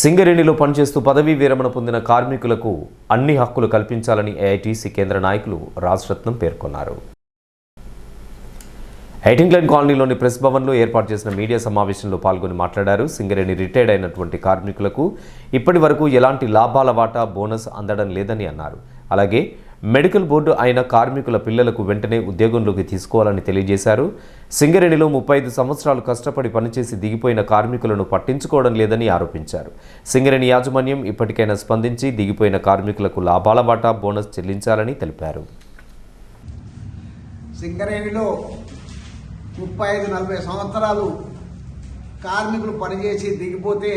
సింగరేణిలో పనిచేస్తూ పదవీ విరమణ పొందిన కార్మికులకు అన్ని హక్కులు కల్పించాలని ఏఐటీసీ కేంద్ర నాయకులు రాజరత్నం పేర్కొన్నారు. ఎయిటింగ్లైన్ కాలనీలోని ప్రెస్ భవన్లో ఏర్పాటు చేసిన మీడియా సమావేశంలో పాల్గొని మాట్లాడారు. సింగరేణి రిటైర్డ్ అయినటువంటి కార్మికులకు ఇప్పటి వరకు ఎలాంటి లాభాల వాటా బోనస్ అందడం లేదని అన్నారు. అలాగే మెడికల్ బోర్డు అయిన కార్మికుల పిల్లలకు వెంటనే ఉద్యోగంలోకి తీసుకోవాలని తెలియజేశారు. సింగరేణిలో ముప్పై ఐదు సంవత్సరాలు కష్టపడి పనిచేసి దిగిపోయిన కార్మికులను పట్టించుకోవడం లేదని ఆరోపించారు. సింగరేణి యాజమాన్యం ఇప్పటికైనా స్పందించి దిగిపోయిన కార్మికులకు లాభాల వాటా బోనస్ చెల్లించాలని తెలిపారు. సింగరేణిలో ముప్పై ఐదు నలభై సంవత్సరాలు కార్మికులు పనిచేసి దిగిపోతే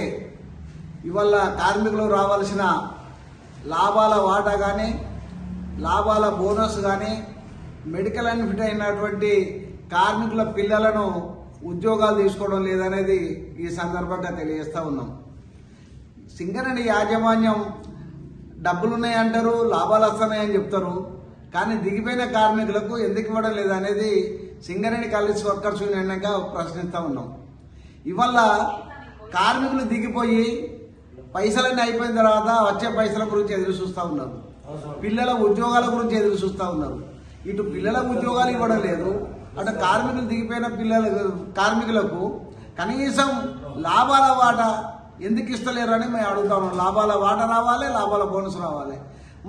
ఇవాళ కార్మికులు రావాల్సిన లాభాల వాటా కానీ లాభాల బోనస్ కానీ మెడికల్ అన్ఫిట్ ఫిట్ అయినటువంటి కార్మికుల పిల్లలను ఉద్యోగాలు తీసుకోవడం లేదనేది ఈ సందర్భంగా తెలియజేస్తూ ఉన్నాం. సింగరేణి యాజమాన్యం డబ్బులున్నాయి అంటారు లాభాలు వస్తున్నాయని చెప్తారు. కానీ దిగిపోయిన కార్మికులకు ఎందుకు ఇవ్వడం లేదనేది సింగరేణి కాలేజ్ వర్కర్స్ యూనియన్గా ప్రశ్నిస్తూ ఉన్నాం. ఇవల్ల కార్మికులు దిగిపోయి పైసలన్నీ అయిపోయిన తర్వాత వచ్చే పైసల గురించి ఎదురు చూస్తూ ఉన్నారు. పిల్లల ఉద్యోగాల గురించి ఎదురు చూస్తూ ఉన్నారు. ఇటు పిల్లలకు ఉద్యోగాలు ఇవ్వడం లేదు. అటు కార్మికులు దిగిపోయిన పిల్లల కార్మికులకు కనీసం లాభాల వాటా ఎందుకు ఇస్తలేరని మేము అడుగుతా ఉన్నాం. లాభాల వాటా రావాలి లాభాల బోనస్ రావాలి.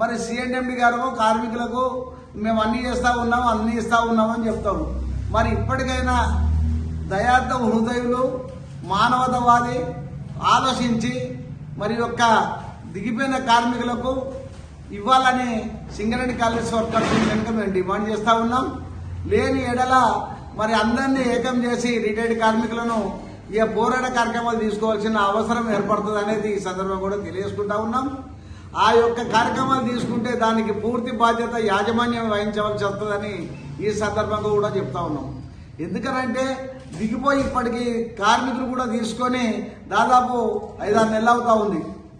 మరి సిఎండి గారు కార్మికులకు మేము అన్ని చేస్తూ ఉన్నాం అన్ని ఇస్తూ ఉన్నామని చెప్తాము మరి ఇప్పటికైనా దయార్థ హృదయులు మానవతవాది ఆలోచించి మరి యొక్క దిగిపోయిన కార్మికులకు ఇవ్వాలని సింగరేణి కాలేజ్ వర్కర్స్ కనుక మేము డిమాండ్ చేస్తూ ఉన్నాం. లేని ఎడల మరి అందరినీ ఏకం చేసి రిటైర్డ్ కార్మికులను ఈ పోరాట కార్యక్రమాలు తీసుకోవాల్సిన అవసరం ఏర్పడుతుంది అనేది ఈ సందర్భం కూడా తెలియజేసుకుంటా ఉన్నాం. ఆ యొక్క కార్యక్రమాలు తీసుకుంటే దానికి పూర్తి బాధ్యత యాజమాన్యం వహించవలసి వస్తుందని ఈ సందర్భంగా కూడా చెప్తా ఉన్నాం. ఎందుకనంటే దిగిపోయి ఇప్పటికీ కార్మికులు కూడా తీసుకొని దాదాపు ఐదారు నెలలు అవుతా ఉంది.